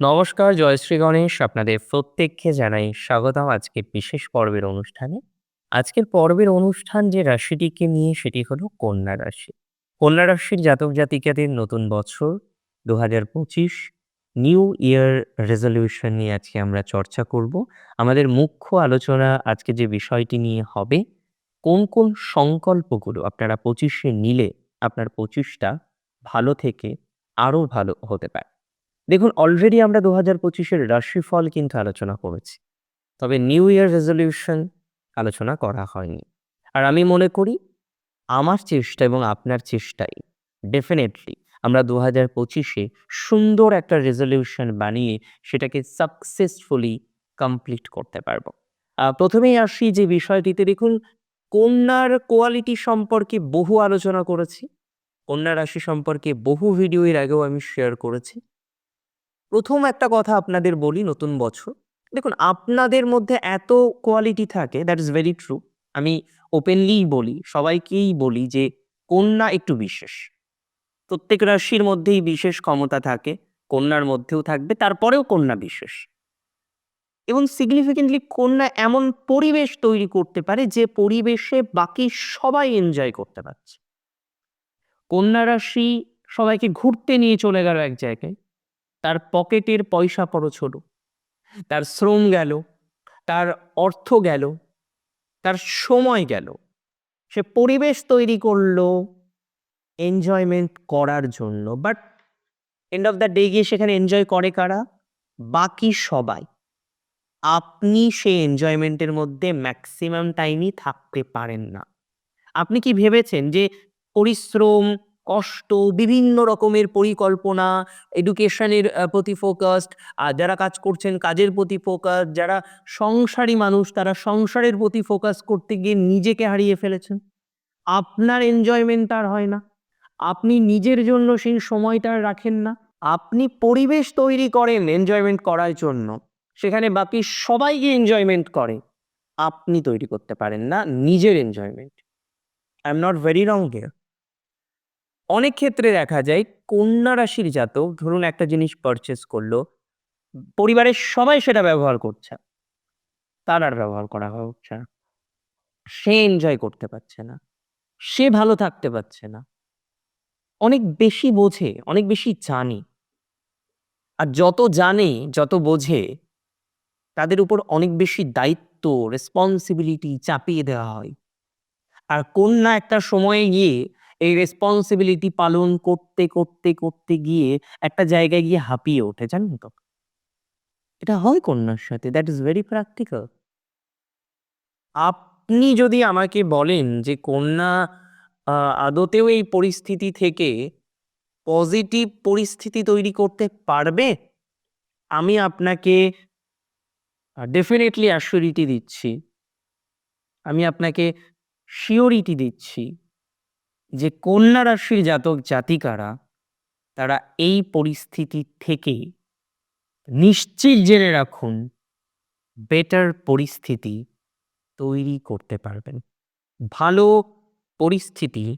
নমস্কার, জয়শ্রী গণেশ। আপনাদের প্রত্যেককে জানাই স্বাগতম আজকে বিশেষ পর্বের অনুষ্ঠানে। আজকের পর্বের অনুষ্ঠান যে রাশিটিকে নিয়ে সেটি হলো কন্যা রাশি। কন্যা রাশির জাতক জাতিকাদের নতুন বছর ২০২৫ নিউ ইয়ার রেজলিউশন নিয়ে আজকে আমরা চর্চা করব। আমাদের মুখ্য আলোচনা আজকে যে বিষয়টি নিয়ে হবে, কোন, কোন সংকল্পগুলো আপনারা পঁচিশে নিলে আপনার পঁচিশটা ভালো থেকে আরও ভালো হতে পারে। দেখুন অলরেডি আমরা ২০২৫ এর রাশিফল কিন্তু আলোচনা করেছি। তবে নিউ ইয়ার রেজলিউশন আলোচনা করা হয়নি। আর আমি মনে করি, আমার চেষ্টা এবং আপনার চেষ্টায় ডেফিনেটলি আমরা দু হাজার পঁচিশে সুন্দর একটা রেজলিউশন বানিয়ে সেটাকে সাকসেসফুলি কমপ্লিট করতে পারব। প্রথমেই আসি যে বিষয়টিতে দেখুন, কন্যার কোয়ালিটি সম্পর্কে বহু আলোচনা করেছি। কন্যা রাশি সম্পর্কে বহু ভিডিও এর আগেও আমি শেয়ার করেছি। ১ম একটা কথা আপনাদের বলি নতুন বছর। দেখুন আপনাদের মধ্যে এত কোয়ালিটি থাকে দ্যাট ইস ভেরি ট্রু। আমি ওপেনলিই বলি, সবাইকেই বলি যে কন্যা একটু বিশেষ। প্রত্যেক রাশির মধ্যেই বিশেষ ক্ষমতা থাকে। কন্যার মধ্যেও থাকবে, তারপরেও কন্যা বিশেষ। এবং সিগনিফিকেন্টলি কন্যা এমন পরিবেশ তৈরি করতে পারে যে পরিবেশে বাকি সবাই এনজয় করতে পারছে। কন্যা রাশি সবাইকে ঘুরতে নিয়ে চলে গেল এক জায়গায়। তার পকেটের পয়সা খরচ হলো। তার শ্রম গেল, তার অর্থ গেল, তার সময় গেল। সে পরিবেশ তৈরি করল এনজয়মেন্ট করার জন্য। But end of the day গিয়ে সেখানে এনজয় করে কারা? বাকি সবাই। আপনি সেই এনজয়মেন্টের মধ্যে ম্যাক্সিমাম টাইমই থাকতে পারেন না। আপনি কি ভেবেছেন যে পরিশ্রম, কষ্ট, বিভিন্ন রকমের পরিকল্পনা, এডুকেশনের প্রতি ফোকাসড, আর যারা কাজ করছেন কাজের প্রতি ফোকাস, যারা সংসারী মানুষ তারা সংসারের প্রতি ফোকাস করতে গিয়ে নিজেকে হারিয়ে ফেলেছেন। আপনার এনজয়মেন্ট আর হয় না। আপনি নিজের জন্য সেই সময়টা রাখেন না। আপনি পরিবেশ তৈরি করেন এনজয়মেন্ট করার জন্য। সেখানে বাকি সবাই গিয়ে এনজয়মেন্ট করে। আপনি তৈরি করতে পারেন না নিজের enjoyment. I am not very wrong here. অনেক ক্ষেত্রে দেখা যায় কন্যা রাশির জাতক ধরুন একটা জিনিস পারচেস করল। পরিবারের সবাই সেটা ব্যবহার করছে। তার আর ব্যবহার করা হচ্ছে না। সে এনজয় করতে পারছে না। সে ভালো থাকতে পারছে না। অনেক বেশি বোঝে, অনেক বেশি জানে। আর যত জানে, যত বোঝে তাদের উপর অনেক বেশি দায়িত্ব, রেসপন্সিবিলিটি চাপিয়ে দেওয়া হয়। আর কন্যা একটা সময়ে গিয়ে এই রেসপন্সিবিলিটি পালন করতে, করতে, করতে গিয়ে একটা জায়গায় গিয়ে হাঁপিয়ে ওঠে, জানেন তো? এটা হয় কন্যার সাথে। That is very practical. আপনি যদি আমাকে বলেন যে কন্যা আদতেও এই পরিস্থিতি থেকে পজিটিভ পরিস্থিতি তৈরি করতে পারবে? আমি আপনাকে ডেফিনিটলি অ্যাসিউরিটি দিচ্ছি। আমি আপনাকে শিওরিটি দিচ্ছি যে কন্যা রাশির জাতক জাতিকারা তারা এই পরিস্থিতি থেকে নিশ্চিত জেনে রাখুন বেটার পরিস্থিতি তৈরি করতে পারবেন। ভালো পরিস্থিতি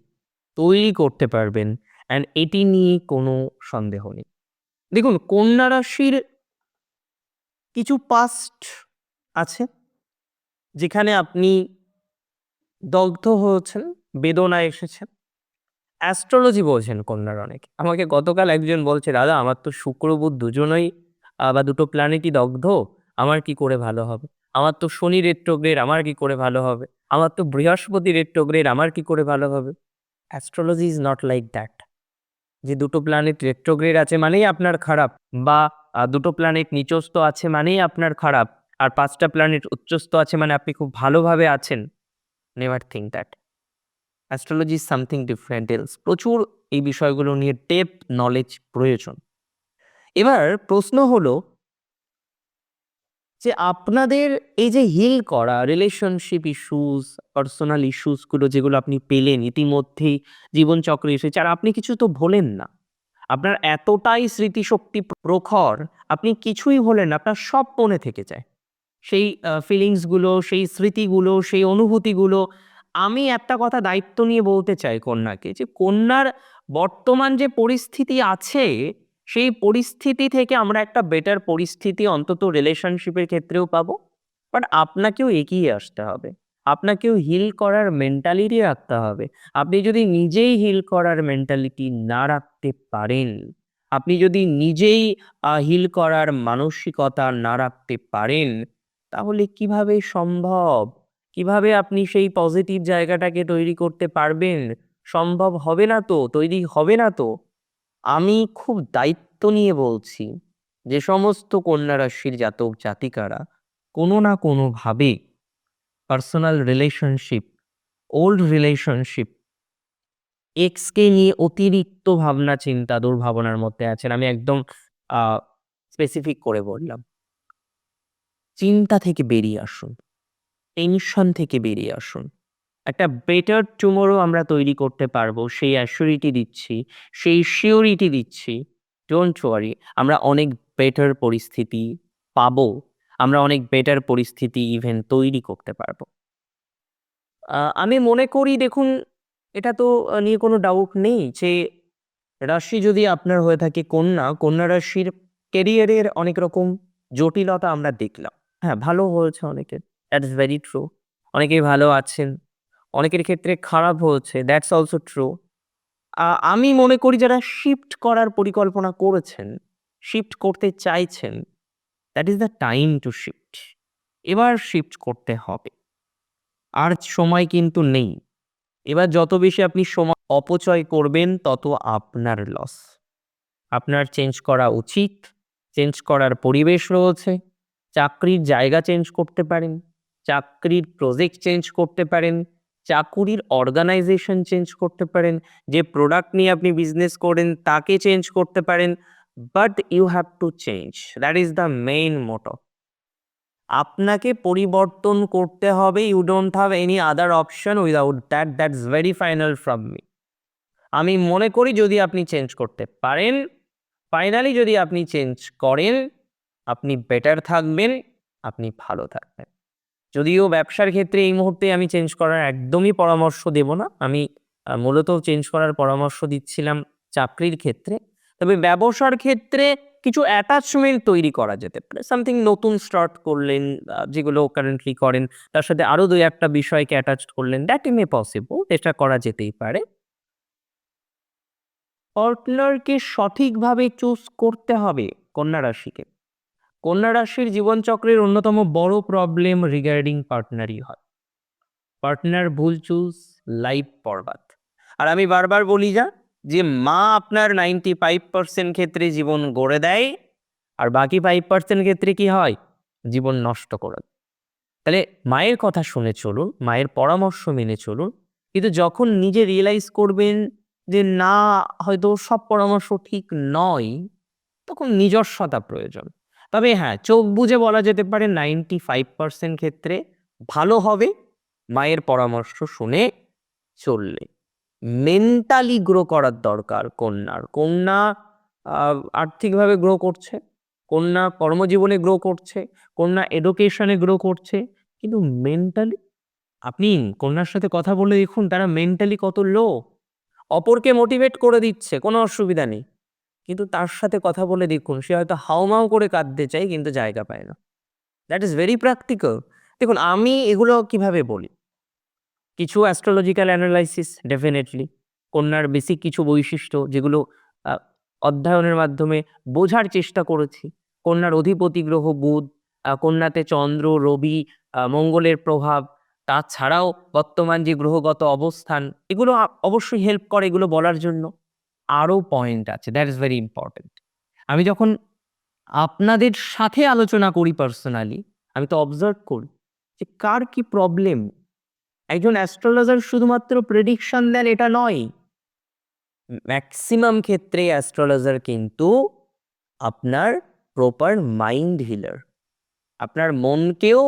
তৈরি করতে পারবেন অ্যান্ড এটি নিয়ে কোনো সন্দেহ নেই। দেখুন কন্যা রাশির কিছু পাস্ট আছে। যেখানে আপনি দগ্ধ হয়েছেন, বেদনায় এসেছেন। অ্যাস্ট্রোলজি বলছেন কন্যার অনেকে। আমাকে গতকাল একজন বলছে, "দাদা আমার তো শুক্র, বুধ দুজনেই বা দুটো প্ল্যানেটই দগ্ধ। আমার কি করে ভালো হবে? আমার তো শনি রেট্রোগ্রেড আমার কি করে ভালো হবে? আমার তো বৃহস্পতি রেট্রোগ্রেড আমার কি করে ভালো হবে?" Astrology is not like that. যে দুটো প্ল্যানেট রেট্রোগ্রেড আছে মানেই আপনার খারাপ বা দুটো প্ল্যানেট নিচস্থ আছে মানেই আপনার খারাপ। আর পাঁচটা প্ল্যানেট উচ্চস্থ আছে মানে আপনি খুব ভালোভাবে আছেন। Never think that. Astrology something different else. প্রচুর এই বিষয়গুলো নিয়ে টেপ নলেজ প্রয়োজন। এবার প্রশ্ন হলো যে আপনাদের এই যে হিল করা রিলেশনশিপ ইস্যুস, পার্সোনাল ইস্যুসগুলো যেগুলো আপনি পেলেন ইতিমধ্যেই জীবনচক্রে এসেছে আর আপনি কিছু তো ভোলেন না। আপনার এতটাই স্মৃতিশক্তি প্রখর, আপনি কিছুই ভোলেন না। আপনার সব মনে থেকে যায়। সেই ফিলিংসগুলো সেই স্মৃতিগুলো, সেই অনুভূতিগুলো। আমি একটা কথা দায়িত্ব নিয়ে বলতে চাই কন্যাকে যে কন্যার বর্তমান যে পরিস্থিতি আছে, সেই পরিস্থিতি থেকে আমরা একটা বেটার পরিস্থিতি অন্তত রিলেশনশিপের ক্ষেত্রেও পাবো। বাট আপনাকেও এগিয়ে আসতে হবে। আপনাকেও হিল করার মেন্টালিটি রাখতে হবে। আপনি যদি নিজেই হিল করার মেন্টালিটি না রাখতে পারেন আপনি যদি নিজেই হিল করার মানসিকতা না রাখতে পারেন তাহলে কীভাবে সম্ভব? কীভাবে আপনি সেই পজিটিভ জায়গাটাকে তৈরি করতে পারবেন? সম্ভব হবে না তো? তৈরি হবে না তো? আমি খুব দায়িত্ব নিয়ে বলছি, যে সমস্ত কন্যা রাশির জাতক জাতিকারা কোনো না কোনোভাবে পার্সোনাল রিলেশনশিপ ওল্ড রিলেশনশিপ এক্সকে নিয়ে অতিরিক্ত ভাবনা চিন্তা দুর্ভাবনার মধ্যে আছেন। আমি একদম স্পেসিফিক করে বললাম। চিন্তা থেকে বেরিয়ে আসুন। টেনশন থেকে বেরিয়ে আসুন। একটা বেটার টুমোরো আমরা তৈরি করতে পারব, সেই অ্যাসিউরিটি দিচ্ছি, সেই শিওরিটি দিচ্ছি। ডোন্ট ওয়ারি আমরা অনেক বেটার পরিস্থিতি পাবো, আমরা অনেক বেটার পরিস্থিতি ইভেন তৈরি করতে পারব। আমি মনে করি দেখুন, এটা তো নিয়ে কোনো ডাউট নেই যে রাশি যদি আপনার হয়ে থাকে কন্যা কন্যা রাশির কেরিয়ারের অনেক রকম জটিলতা আমরা দেখলাম। হ্যাঁ ভালো হয়েছে অনেকের। দ্যাট ইজ ভেরি ট্রু অনেকেই ভালো আছেন, অনেকের ক্ষেত্রে খারাপ হয়েছে দ্যাটস অলসো ট্রু আমি মনে করি যারা শিফট করার পরিকল্পনা করেছেন শিফট করতে চাইছেন that is the time to shift এবার শিফট করতে হবে। আর সময় কিন্তু নেই। এবার যত বেশি আপনি সময় অপচয় করবেন, তত আপনার লস আপনার চেঞ্জ করা উচিত চেঞ্জ করার পরিবেশ রয়েছে, চাকরির জায়গা চেঞ্জ করতে পারেন। চাকরির প্রজেক্ট চেঞ্জ করতে পারেন, চাকুরির অর্গানাইজেশন চেঞ্জ করতে পারেন, যে প্রোডাক্ট নিয়ে আপনি বিজনেস করেন তাকে চেঞ্জ করতে পারেন but you have to change that is the main motto আপনাকে পরিবর্তন করতে হবে you don't have any other option without that that's very final from me আমি মনে করি যদি আপনি চেঞ্জ করতে পারেন ফাইনালি যদি আপনি চেঞ্জ করেন, আপনি বেটার থাকবেন, আপনি ভালো থাকবেন। যদিও ব্যবসার ক্ষেত্রে এই মুহূর্তে আমি চেঞ্জ করার একদমই পরামর্শ দেব না। আমি মূলত চেঞ্জ করার পরামর্শ দিচ্ছিলাম চাকরির ক্ষেত্রে। তবে ব্যবসার ক্ষেত্রে কিছু অ্যাটাচমেন্ট তৈরি করা যেতে পারে। সামথিং নতুন স্টার্ট করলেন যেগুলো কারেন্টলি করেন, তার সাথে আরও দুই একটা বিষয়কে অ্যাটাচ করলেন দ্যাট মে পসিবল এটা করা যেতেই পারে। পার্টনারকে সঠিকভাবে চুজ করতে হবে কন্যা রাশিকে। কন্যা রাশির জীবনচক্রের অন্যতম বড় প্রবলেম রিগার্ডিং পার্টনারই হয়। পার্টনার ভুল চুজ লাইফ পর্বাত আর আমি বারবার বলি যা, যে মা আপনার নাইনটি ফাইভ পার্সেন্ট ক্ষেত্রে জীবন গড়ে দেয়, আর বাকি ফাইভ পার্সেন্ট ক্ষেত্রে কি হয়? জীবন নষ্ট করে তাহলে মায়ের কথা শুনে চলুন, মায়ের পরামর্শ মেনে চলুন, কিন্তু যখন নিজে রিয়েলাইজ করবেন যে না, হয়তো সব পরামর্শ ঠিক নয়, তখন নিজস্বতা প্রয়োজন। তবে হ্যাঁ চোখ বুঝে বলা যেতে পারে নাইনটি ফাইভ পার্সেন্ট ক্ষেত্রে ভালো হবে। মায়ের পরামর্শ শুনে চললে। মেন্টালি গ্রো করার দরকার কন্যার। কন্যা আর্থিকভাবে গ্রো করছে। কন্যা কর্মজীবনে গ্রো করছে। কন্যা এডুকেশনে গ্রো করছে। কিন্তু মেন্টালি আপনি কন্যার সাথে কথা বলে দেখুন, তারা মেন্টালি কত লো অপরকে মোটিভেট করে দিচ্ছে, কোনো অসুবিধা নেই। কিন্তু তার সাথে কথা বলে দেখুন, সে হয়তো হাউমাউ করে কাঁদতে চায়, কিন্তু জায়গা পায় না। দ্যাট ইজ ভেরি প্র্যাকটিক্যাল দেখুন, আমি এগুলো কীভাবে বলি? কিছু অ্যাস্ট্রোলজিক্যাল অ্যানালাইসিস ডেফিনেটলি কন্যার বেসিক কিছু বৈশিষ্ট্য, যেগুলো অধ্যয়নের মাধ্যমে বোঝার চেষ্টা করেছি। কন্যার অধিপতি গ্রহ বুধ কন্যাতে চন্দ্র, রবি মঙ্গলের প্রভাব, তাছাড়াও বর্তমান যে গ্রহগত অবস্থান, এগুলো অবশ্যই হেল্প করে এগুলো বলার জন্য। আরও পয়েন্ট আছে দ্যাট ইজ ভেরি ইম্পর্টেন্ট আমি যখন আপনাদের সাথে আলোচনা করি পার্সোনালি আমি তো অবজার্ভ করি যে কার কি প্রবলেম একজন অ্যাস্ট্রোলজার শুধুমাত্র প্রেডিকশন দেন এটা নয়। ম্যাক্সিমাম ক্ষেত্রে অ্যাস্ট্রোলজার কিন্তু আপনার প্রপার মাইন্ড হিলার আপনার মনকেও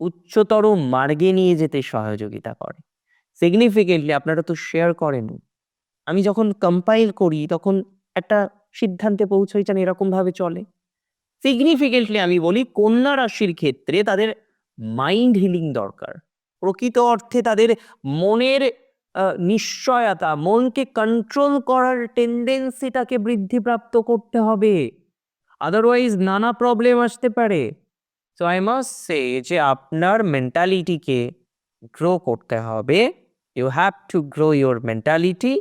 উচ্চতর মার্গে নিয়ে যেতে সহযোগিতা করে। সিগনিফিকেন্টলি আপনারা তো শেয়ার করেন আমি যখন কম্পাইল করি, তখন একটা সিদ্ধান্তে পৌঁছই যেন এরকমভাবে চলে। সিগনিফিকেন্টলি আমি বলি কন্যা রাশির ক্ষেত্রে তাদের মাইন্ড হিলিং দরকার। প্রকৃত অর্থে তাদের মনের নিশ্চয়তা, মনকে কন্ট্রোল করার টেন্ডেন্সিটাকে বৃদ্ধিপ্রাপ্ত করতে হবে। আদারওয়াইজ নানা প্রবলেম আসতে পারে। সো আই মাস্ট সে যে আপনার মেন্টালিটিকে গ্রো করতে হবে। You have to grow your mentality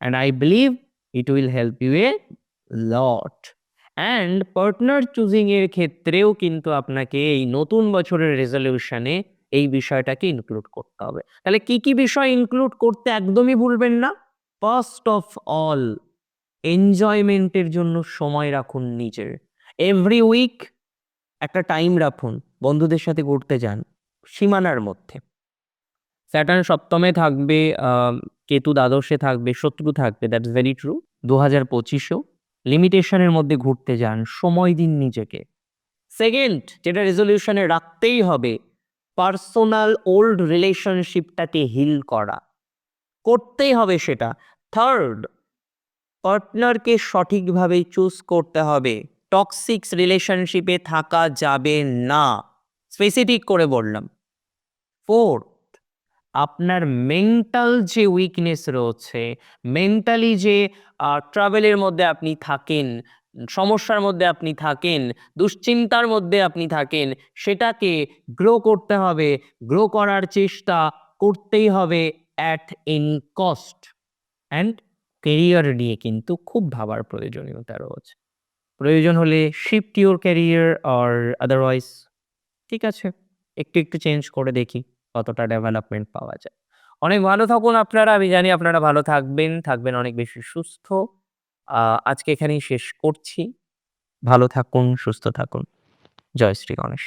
and I believe it will help you a lot and partner choosing এর ক্ষেত্রেও কিন্তু আপনাকে এই নতুন বছরের রেজলিউশনে এই বিষয়টাকে ইনক্লুড করতে হবে। তাহলে কি কি বিষয় ইনক্লুড করতে একদমই ভুলবেন না। ফার্স্ট অফ অল এনজয়মেন্টের জন্য সময় রাখুন নিজের। এভরি উইক একটা টাইম রাখুন, বন্ধুদের সাথে ঘুরতে যান, সীমানার মধ্যে। স্যাটার্ন সপ্তমে থাকবে কেতু দ্বাদশে থাকবে, শত্রু থাকবে দ্যাটস ভেরি ট্রু দু হাজার পঁচিশেও লিমিটেশনের মধ্যে ঘুরতে যান, সময় দিন নিজেকে। সেকেন্ড যেটা রেজলিউশনে রাখতেই হবে পার্সোনাল ওল্ড রিলেশনশিপটাকে হিল করা। করতেই হবে সেটা। থার্ড পার্টনারকে সঠিকভাবে চুজ করতে হবে। টক্সিক্স রিলেশনশিপে থাকা যাবে না। স্পেসিফিক করে বললাম। ফোর্থ আপনার মেন্টাল যে উইকনেস রয়েছে মেন্টালি যে ট্রাভেলের মধ্যে আপনি থাকেন, সমস্যার মধ্যে আপনি থাকেন, দুশ্চিন্তার মধ্যে আপনি থাকেন, সেটাকে গ্রো করতে হবে গ্রো করার চেষ্টা করতেই হবে at any cost and career নিয়ে কিন্তু খুব ভাবার প্রয়োজনীয়তা রয়েছে। প্রয়োজন হলে shift your career or otherwise ঠিক আছে? একটু একটু চেঞ্জ করে দেখি। কতটা ডেভেলপমেন্ট পাওয়া যায়। অনেক ভালো থাকুন আপনারা, আমি জানি আপনারা ভালো থাকবেন থাকবেন অনেক বেশি সুস্থ। আজকে এখানেই শেষ করছি। ভালো থাকুন, সুস্থ থাকুন। জয় শ্রী গণেশ।